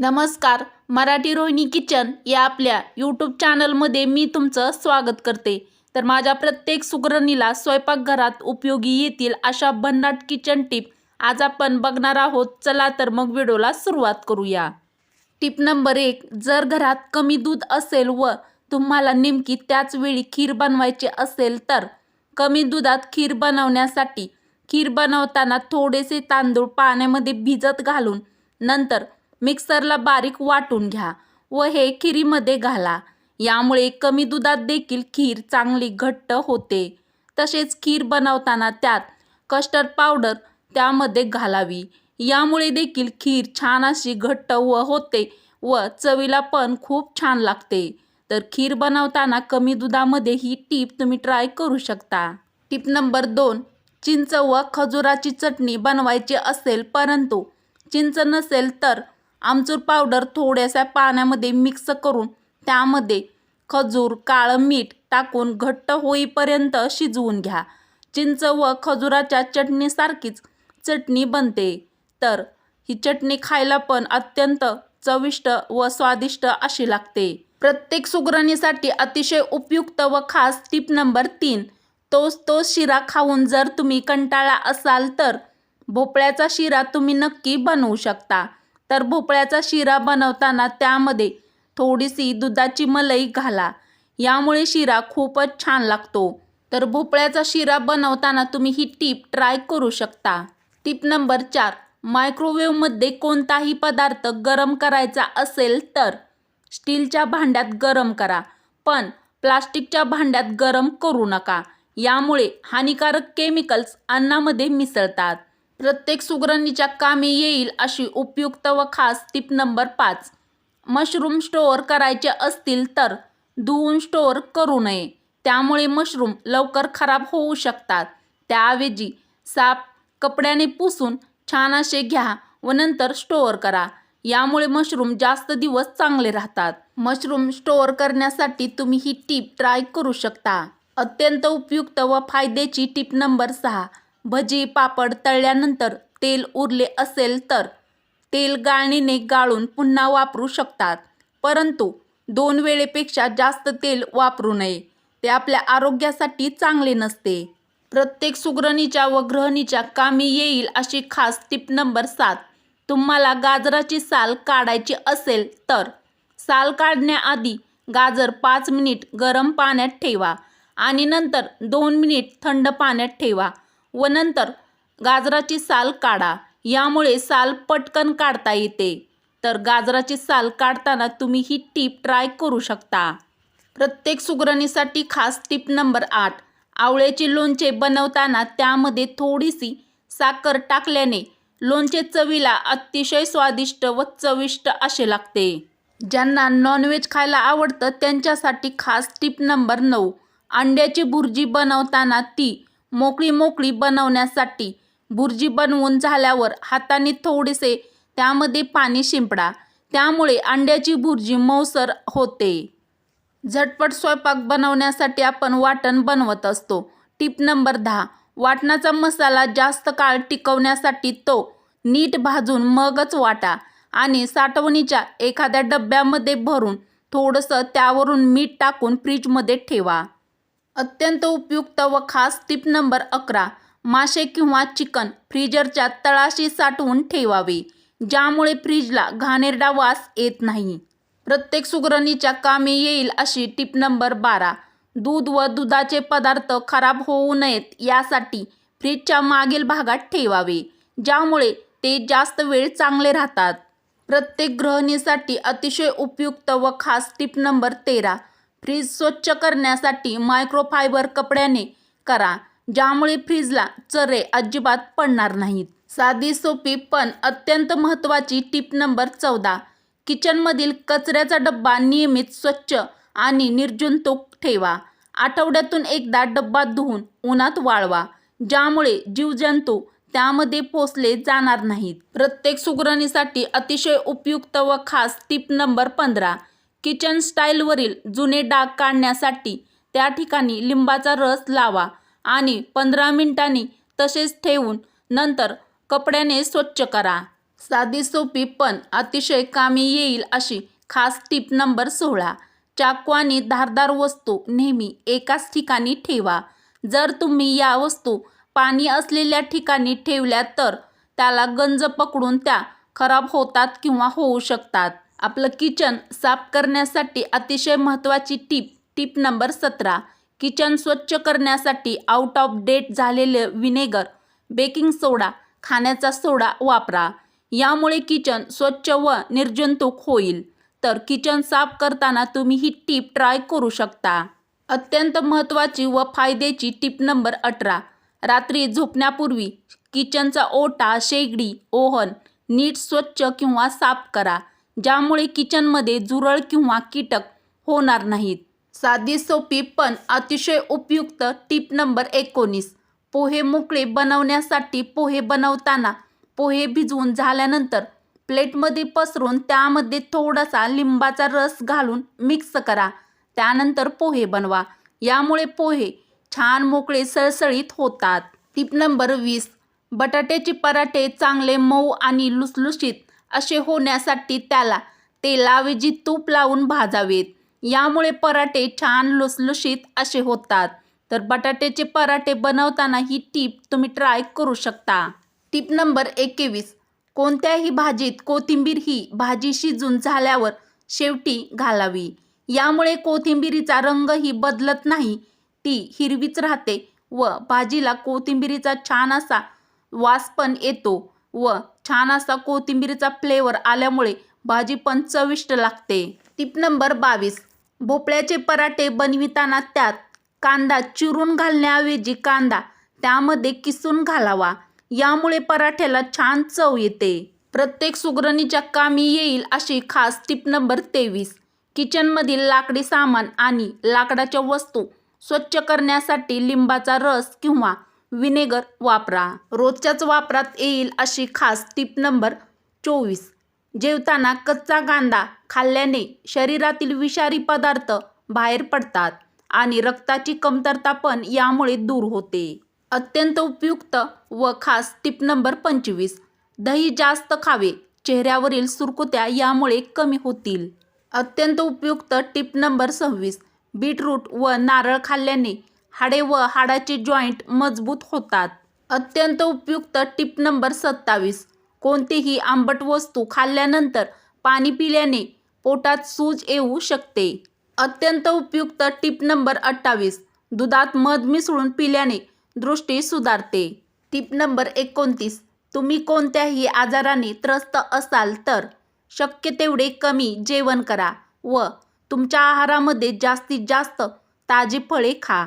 नमस्कार मराठी रोहिणी किचन या आपल्या यूट्यूब चॅनलमध्ये मी तुमचं स्वागत करते. तर माझ्या प्रत्येक सुगरणीला स्वयंपाकघरात उपयोगी येतील अशा भन्नाट किचन टिप आज आपण बघणार आहोत. चला तर मग व्हिडिओला सुरुवात करूया. टिप नंबर एक जर घरात कमी दूध असेल व तुम्हाला नेमकी त्याच वेळी खीर बनवायची असेल तर कमी दुधात खीर बनवण्यासाठी खीर बनवताना थोडेसे तांदूळ पाण्यामध्ये भिजत घालून नंतर मिक्सरला बारीक वाटून घ्या व हे खिरीमध्ये घाला. यामुळे कमी दुधात देखील खीर चांगली घट्ट होते. तसेच खीर बनवताना त्यात कस्टर्ड पावडर त्यामध्ये घालावी. यामुळे देखील खीर छान अशी घट्ट व होते व चवीला पण खूप छान लागते. तर खीर बनवताना कमी दुधामध्ये ही टीप तुम्ही ट्राय करू शकता. टीप नंबर दोन चिंच व खजुराची चटणी बनवायची असेल परंतु चिंच नसेल तर आमचूर पावडर थोड्याशा पाण्यामध्ये मिक्स करून त्यामध्ये खजूर काळं मीठ टाकून घट्ट होईपर्यंत शिजवून घ्या. चिंच व खजुराच्या चटणीसारखीच चटणी बनते. तर ही चटणी खायला पण अत्यंत चविष्ट व स्वादिष्ट अशी लागते. प्रत्येक सुगरणीसाठी अतिशय उपयुक्त व खास टीप नंबर तीन. तोच तोच शिरा खाऊन जर तुम्ही कंटाळा असाल तर भोपळ्याचा शिरा तुम्ही नक्की बनवू शकता. तर भोपळ्याचा शिरा बनवताना त्यामध्ये थोडीशी दुधाची मलई घाला. यामुळे शिरा खूपच छान लागतो. तर भोपळ्याचा शिरा बनवताना तुम्ही ही टीप ट्राय करू शकता. टीप नंबर चार मायक्रोवेव्हमध्ये कोणताही पदार्थ गरम करायचा असेल तर स्टीलच्या भांड्यात गरम करा पण प्लास्टिकच्या भांड्यात गरम करू नका. यामुळे हानिकारक केमिकल्स अन्नामध्ये मिसळतात. प्रत्येक सुगरणीच्या कामी येईल अशी उपयुक्त व खास टिप नंबर पाच. मशरूम स्टोअर करायचे असतील तर धुवून स्टोअर करू नये. त्यामुळे मशरूम लवकर खराब होऊ शकतात. त्याऐवजी साफ कपड्याने पुसून छान असे घ्या व नंतर स्टोअर करा. यामुळे मशरूम जास्त दिवस चांगले राहतात. मशरूम स्टोअर करण्यासाठी तुम्ही ही टीप ट्राय करू शकता. अत्यंत उपयुक्त व फायद्याची टीप नंबर सहा. भजी पापड तळल्यानंतर तेल उरले असेल तर तेल गाळणीने गाळून पुन्हा वापरू शकतात. परंतु दोन वेळेपेक्षा जास्त तेल वापरू नये. ते आपल्या आरोग्यासाठी चांगले नसते. प्रत्येक सुगरणीच्या व ग्रहणीच्या कामी येईल अशी खास टिप नंबर सात. तुम्हाला गाजराची साल काढायची असेल तर साल काढण्याआधी गाजर पाच मिनिट गरम पाण्यात ठेवा आणि नंतर दोन मिनिट थंड पाण्यात ठेवा. व नंतर गाजराची साल काढा. यामुळे साल पटकन काढता येते. तर गाजराची साल काढताना तुम्ही ही टीप ट्राय करू शकता. प्रत्येक सुगरणीसाठी खास टीप नंबर आठ. आवळ्याचे लोणचे बनवताना त्यामध्ये थोडीशी साखर टाकल्याने लोणचे चवीला अतिशय स्वादिष्ट व चविष्ट असे लागते. ज्यांना नॉनव्हेज खायला आवडतं त्यांच्यासाठी खास टीप नंबर नऊ. अंड्याची भुर्जी बनवताना ती मोकळी मोकळी बनवण्यासाठी भुर्जी बनवून झाल्यावर हाताने थोडेसे त्यामध्ये पाणी शिंपडा. त्यामुळे अंड्याची भुर्जी मऊसर होते. झटपट स्वयंपाक बनवण्यासाठी आपण वाटण बनवत असतो. टिप नंबर दहा. वाटणाचा मसाला जास्त काळ टिकवण्यासाठी तो नीट भाजून मगच वाटा आणि साठवणीच्या एखाद्या डब्यामध्ये भरून थोडंसं त्यावरून मीठ टाकून फ्रीजमध्ये ठेवा. अत्यंत उपयुक्त व खास टिप नंबर अकरा. मासे किंवा चिकन फ्रीजरच्या तळाशी साठवून ठेवावे ज्यामुळे फ्रीजला घाणेरडा वास येत नाही. प्रत्येक सुगरणीच्या कामी येईल अशी टिप नंबर बारा. दूध व दुधाचे पदार्थ खराब होऊ नयेत यासाठी फ्रीजच्या मागील भागात ठेवावे ज्यामुळे ते जास्त वेळ चांगले राहतात. प्रत्येक गृहिणीसाठी अतिशय उपयुक्त व खास टिप नंबर तेरा. फ्रीज स्वच्छ करण्यासाठी मायक्रोफायबर कपड्याने करा ज्यामुळे फ्रीजला चरे अजिबात पडणार नाहीत. साधी सोपी पण अत्यंत महत्त्वाची टिप नंबर चौदा. किचनमधील कचऱ्याचा डब्बा नियमित स्वच्छ आणि निर्जंतुक ठेवा. आठवड्यातून एकदा डब्बा धुवून उन्हात वाळवा ज्यामुळे जीवजंतू त्यामध्ये पोचले जाणार नाहीत. प्रत्येक सुगरणीसाठी अतिशय उपयुक्त व खास टिप नंबर पंधरा. किचन स्टाईलवरील जुने डाग काढण्यासाठी त्या ठिकाणी लिंबाचा रस लावा आणि पंधरा मिनिटांनी तसेच ठेवून नंतर कपड्याने स्वच्छ करा. साधी सोपी पण अतिशय कामी येईल अशी खास टीप नंबर सोळा. चाकू आणि धारदार वस्तू नेहमी एकाच ठिकाणी ठेवा. जर तुम्ही या वस्तू पाणी असलेल्या ठिकाणी ठेवल्या तर त्याला गंज पकडून त्या खराब होतात किंवा होऊ शकतात. आपलं किचन साफ करण्यासाठी अतिशय महत्त्वाची टीप टीप नंबर सतरा. किचन स्वच्छ करण्यासाठी आउट ऑफ डेट झालेले विनेगर बेकिंग सोडा खाण्याचा सोडा वापरा. यामुळे किचन स्वच्छ व निर्जंतुक होईल. तर किचन साफ करताना तुम्ही ही टीप ट्राय करू शकता. अत्यंत महत्त्वाची व फायद्याची टीप नंबर अठरा. रात्री झोपण्यापूर्वी किचनचा ओटा शेगडी ओव्हन नीट स्वच्छ किंवा साफ करा. ज्यामुळे किचनमध्ये झुरळ किंवा कीटक होणार नाहीत. साधी सोपी पण अतिशय उपयुक्त टीप नंबर एकोणीस. पोहे मोकळे बनवण्यासाठी पोहे बनवताना पोहे भिजवून झाल्यानंतर प्लेटमध्ये पसरून त्यामध्ये थोडासा लिंबाचा रस घालून मिक्स करा. त्यानंतर पोहे बनवा. यामुळे पोहे छान मोकळे सळसळीत होतात. टिप नंबर वीस. बटाट्याचे पराठे चांगले मऊ आणि लुसलुशीत असे होण्यासाठी त्याला तेलाऐवजी तूप लावून भाजावेत. यामुळे पराठे छान लुसलुशीत असे होतात. तर बटाट्याचे पराठे बनवताना ही टीप तुम्ही ट्राय करू शकता. टीप नंबर एकवीस. कोणत्याही भाजीत कोथिंबीर ही भाजी शिजून झाल्यावर शेवटी घालावी. यामुळे कोथिंबीरीचा रंगही बदलत नाही. ती हिरवीच राहते व भाजीला कोथिंबीरीचा छान असा वास पण येतो व छान असा कोथिंबीरीचा फ्लेवर आल्यामुळे भाजी पण चविष्ट लागते. टीप नंबर बावीस. भोपळ्याचे पराठे बनविताना त्यात कांदा चिरून घालण्याऐवजी कांदा त्यामध्ये किसून घालावा. यामुळे पराठ्याला छान चव येते. प्रत्येक सुगरणीच्या कामी येईल अशी खास टीप नंबर तेवीस. किचनमधील लाकडी सामान आणि लाकडाच्या वस्तू स्वच्छ करण्यासाठी लिंबाचा रस किंवा विनेगर वापरा. रोजच्याच वापरात येईल अशी खास टीप नंबर चोवीस. जेवताना कच्चा कांदा खाल्ल्याने शरीरातील विषारी पदार्थ बाहेर पडतात आणि रक्ताची कमतरता पण यामुळे दूर होते. अत्यंत उपयुक्त व खास टिप नंबर पंचवीस. दही जास्त खावे चेहऱ्यावरील सुरकुत्या यामुळे कमी होतील. अत्यंत उपयुक्त टिप नंबर सव्वीस. बीटरूट व नारळ खाल्ल्याने हाडे व हाडाचे जॉईंट मजबूत होतात. अत्यंत उपयुक्त टिप नंबर सत्तावीस. कोणतीही आंबट वस्तू खाल्ल्यानंतर पाणी पिल्याने पोटात सूज येऊ शकते. अत्यंत उपयुक्त टिप नंबर अठ्ठावीस. दुधात मध मिसळून पिल्याने दृष्टी सुधारते. टिप नंबर एकोणतीस. तुम्ही कोणत्याही आजाराने त्रस्त असाल तर शक्य तेवढे कमी जेवण करा व तुमच्या आहारामध्ये जास्तीत जास्त ताजी फळे खा.